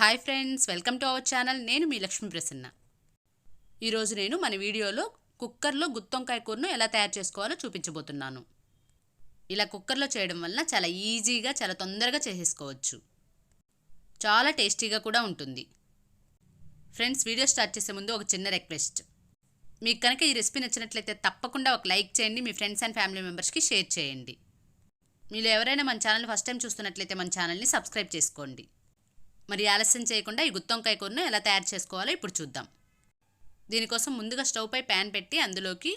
Hi friends welcome to our channel. నేను మీ లక్ష్మీ ప్రసన్న. ఈరోజు నేను మన వీడియోలో కుక్కర్లో గుత్తొంకాయ కూరను ఎలా తయారు చేసుకోవాలో చూపించబోతున్నాను. ఇలా కుక్కర్లో చేయడం వల్ల చాలా ఈజీగా చాలా తొందరగా చేసేసుకోవచ్చు. చాలా టేస్టీగా కూడా ఉంటుంది. ఫ్రెండ్స్ వీడియో స్టార్ట్ చేసే ముందు ఒక చిన్న రిక్వెస్ట్. మీకు కనుక ఈ రెసిపీ నచ్చినట్లయితే తప్పకుండా ఒక లైక్ చేయండి మీ ఫ్రెండ్స్ అండ్ ఫ్యామిలీ మెంబర్స్కి షేర్ చేయండి. మీరు ఎవరైనా మన ఛానల్ ఫస్ట్ టైం చూస్తున్నట్లయితే మన ఛానల్ని సబ్స్క్రైబ్ చేసుకోండి. మరి ఆలస్యం చేయకుండా ఈ గుత్తొంకాయ కూరను ఎలా తయారు చేసుకోవాలో ఇప్పుడు చూద్దాం. దీనికోసం ముందుగా స్టవ్ పై ప్యాన్ పెట్టి అందులోకి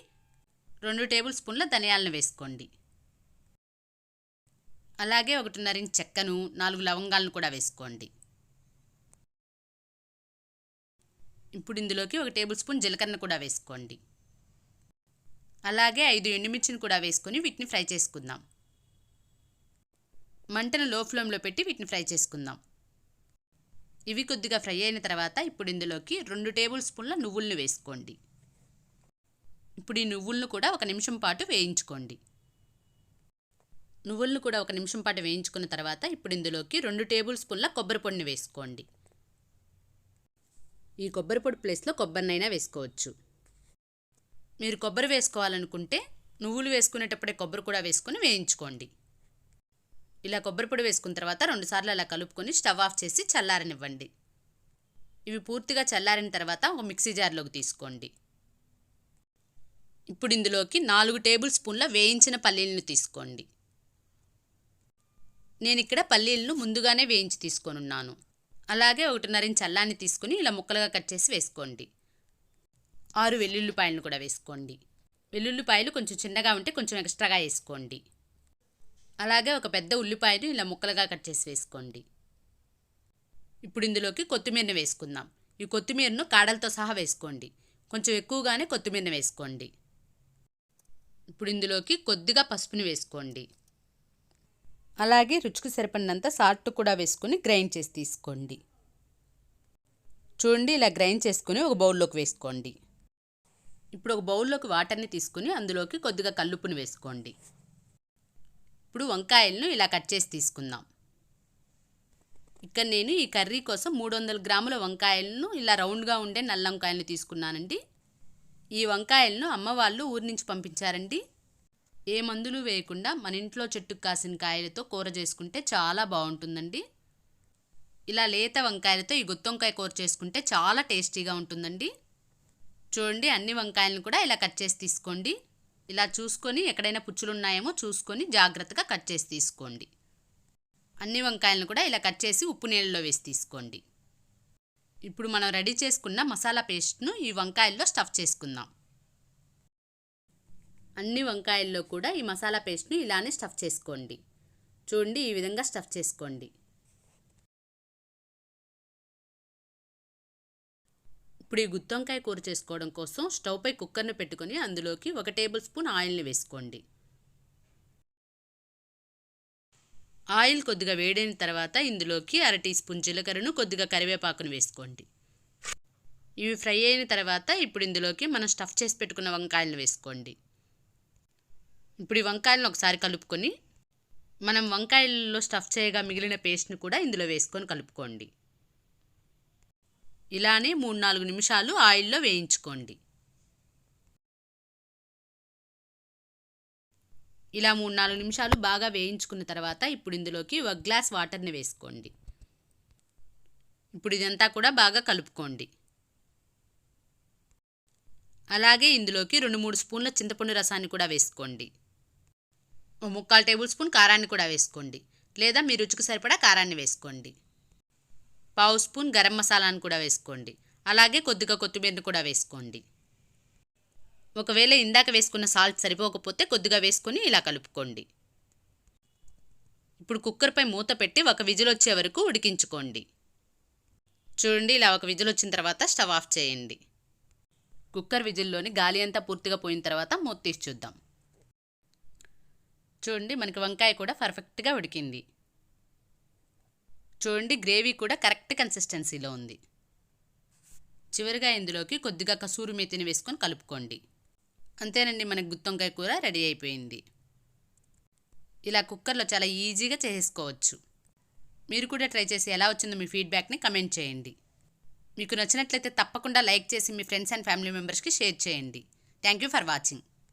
రెండు టేబుల్ స్పూన్ల ధనియాలను వేసుకోండి. అలాగే ఒకటిన్నర ఇంచ్ చెక్కను నాలుగు లవంగాలను కూడా వేసుకోండి. ఇప్పుడు ఇందులోకి ఒక టేబుల్ స్పూన్ జీలకర్ర కూడా వేసుకోండి. అలాగే ఐదు ఎండుమిర్చిని కూడా వేసుకొని వీటిని ఫ్రై చేసుకుందాం. మంటను లో ఫ్లేమ్లో పెట్టి వీటిని ఫ్రై చేసుకుందాం. ఇవి కొద్దిగా ఫ్రై అయిన తర్వాత ఇప్పుడు ఇందులోకి రెండు టేబుల్ స్పూన్ల నువ్వులను వేసుకోండి. ఇప్పుడు ఈ నువ్వులను కూడా ఒక నిమిషం పాటు వేయించుకోండి. నువ్వులను కూడా ఒక నిమిషం పాటు వేయించుకున్న తర్వాత ఇప్పుడు ఇందులోకి రెండు టేబుల్ స్పూన్ల కొబ్బరి పొడిని వేసుకోండి. ఈ కొబ్బరి పొడి ప్లేస్లో కొబ్బరినైనా వేసుకోవచ్చు. మీరు కొబ్బరి వేసుకోవాలనుకుంటే నువ్వులు వేసుకునేటప్పుడే కొబ్బరి కూడా వేసుకొని వేయించుకోండి. ఇలా కొబ్బరి పొడి వేసుకున్న తర్వాత రెండుసార్లు అలా కలుపుకొని స్టవ్ ఆఫ్ చేసి చల్లారనివ్వండి. ఇవి పూర్తిగా చల్లారిన తర్వాత ఒక మిక్సీ జార్లోకి తీసుకోండి. ఇప్పుడు ఇందులోకి నాలుగు టేబుల్ స్పూన్ల వేయించిన పల్లీలను తీసుకోండి. నేను ఇక్కడ పల్లీలను ముందుగానే వేయించి తీసుకొనున్నాను. అలాగే ఒకటిన్నరని చల్లాన్ని తీసుకుని ఇలా ముక్కలుగా కట్ చేసి వేసుకోండి. ఆరు వెల్లుల్లిపాయలను కూడా వేసుకోండి. వెల్లుల్లిపాయలు కొంచెం చిన్నగా ఉంటే కొంచెం ఎక్స్ట్రాగా వేసుకోండి. అలాగే ఒక పెద్ద ఉల్లిపాయను ఇలా ముక్కలుగా కట్ చేసి వేసుకోండి. ఇప్పుడు ఇందులోకి కొత్తిమీరను వేసుకుందాం. ఈ కొత్తిమీరను కాడలతో సహా వేసుకోండి. కొంచెం ఎక్కువగానే కొత్తిమీరను వేసుకోండి. ఇప్పుడు ఇందులోకి కొద్దిగా పసుపుని వేసుకోండి. అలాగే రుచికి సరిపడినంత సాల్ట్ కూడా వేసుకొని గ్రైండ్ చేసి తీసుకోండి. చూడండి ఇలా గ్రైండ్ చేసుకుని ఒక బౌల్లోకి వేసుకోండి. ఇప్పుడు ఒక బౌల్లోకి వాటర్ని తీసుకుని అందులోకి కొద్దిగా కల్లుప్పుని వేసుకోండి. ఇప్పుడు వంకాయలను ఇలా కట్ చేసి తీసుకుందాం. ఇక్కడ నేను ఈ కర్రీ కోసం మూడు వందల గ్రాముల వంకాయలను ఇలా రౌండ్గా ఉండే నల్ల వంకాయలను తీసుకున్నానండి. ఈ వంకాయలను అమ్మ వాళ్ళు ఊరి నుంచి పంపించారండి. ఏ మందులు వేయకుండా మన ఇంట్లో చెట్టుకు కాసిన కాయలతో కూర చేసుకుంటే చాలా బాగుంటుందండి. ఇలా లేత వంకాయలతో ఈ గుత్తొంకాయ కూర చేసుకుంటే చాలా టేస్టీగా ఉంటుందండి. చూడండి అన్ని వంకాయలను కూడా ఇలా కట్ చేసి తీసుకోండి. ఇలా చూసుకొని ఎక్కడైనా పుచ్చులు ఉన్నాయేమో చూసుకొని జాగ్రత్తగా కట్ చేసి తీసుకోండి. అన్ని వంకాయలను కూడా ఇలా కట్ చేసి ఉప్పు నీళ్ళలో వేసి తీసుకోండి. ఇప్పుడు మనం రెడీ చేసుకున్న మసాలా పేస్ట్ను ఈ వంకాయల్లో స్టఫ్ చేసుకుందాం. అన్ని వంకాయల్లో కూడా ఈ మసాలా పేస్ట్ను ఇలానే స్టఫ్ చేసుకోండి. చూడండి ఈ విధంగా స్టఫ్ చేసుకోండి. ఇప్పుడు ఈ గుత్తొంకాయ కూర చేసుకోవడం కోసం స్టవ్పై కుక్కర్ను పెట్టుకొని అందులోకి ఒక టేబుల్ స్పూన్ ఆయిల్ని వేసుకోండి. ఆయిల్ కొద్దిగా వేడైన తర్వాత ఇందులోకి అర టీ స్పూన్ జీలకర్రను కొద్దిగా కరివేపాకును వేసుకోండి. ఇవి ఫ్రై అయిన తర్వాత ఇప్పుడు ఇందులోకి మనం స్టఫ్ చేసి పెట్టుకున్న వంకాయలను వేసుకోండి. ఇప్పుడు ఈ వంకాయలను ఒకసారి కలుపుకొని మనం వంకాయలలో స్టఫ్ చేయగా మిగిలిన పేస్ట్ని కూడా ఇందులో వేసుకొని కలుపుకోండి. ఇలానే మూడు నాలుగు నిమిషాలు ఆయిల్లో వేయించుకోండి. ఇలా మూడు నాలుగు నిమిషాలు బాగా వేయించుకున్న తర్వాత ఇప్పుడు ఇందులోకి ఒక గ్లాస్ వాటర్ని వేసుకోండి. ఇప్పుడు ఇదంతా కూడా బాగా కలుపుకోండి. అలాగే ఇందులోకి రెండు మూడు స్పూన్ల చింతపండు రసాన్ని కూడా వేసుకోండి. ముక్కాలు టేబుల్ స్పూన్ కారాన్ని కూడా వేసుకోండి. లేదా మీ రుచికి సరిపడా కారాన్ని వేసుకోండి. పావు స్పూన్ గరం మసాలాను కూడా వేసుకోండి. అలాగే కొద్దిగా కొత్తిమీరను కూడా వేసుకోండి. ఒకవేళ ఇందాక వేసుకున్న సాల్ట్ సరిపోకపోతే కొద్దిగా వేసుకొని ఇలా కలుపుకోండి. ఇప్పుడు కుక్కర్పై మూత పెట్టి ఒక విజిల్ వచ్చే వరకు ఉడికించుకోండి. చూడండి ఇలా ఒక విజిల్ వచ్చిన తర్వాత స్టవ్ ఆఫ్ చేయండి. కుక్కర్ విజిల్లోని గాలి అంతా పూర్తిగా పోయిన తర్వాత మూత తీసి చూద్దాం. చూడండి మనకి వంకాయ కూడా పర్ఫెక్ట్గా ఉడికింది. చూడండి గ్రేవీ కూడా కరెక్ట్ కన్సిస్టెన్సీలో ఉంది. చివరిగా ఇందులోకి కొద్దిగా కసూరి మేతిని వేసుకొని కలుపుకోండి. అంతేనండి మనకు గుత్తొంకాయ కూర రెడీ అయిపోయింది. ఇలా కుక్కర్లో చాలా ఈజీగా చేసుకోవచ్చు. మీరు కూడా ట్రై చేసి ఎలా వచ్చిందో మీ ఫీడ్బ్యాక్ని కమెంట్ చేయండి. మీకు నచ్చినట్లయితే తప్పకుండా లైక్ చేసి మీ ఫ్రెండ్స్ అండ్ ఫ్యామిలీ మెంబర్స్కి షేర్ చేయండి. Thank you for watching.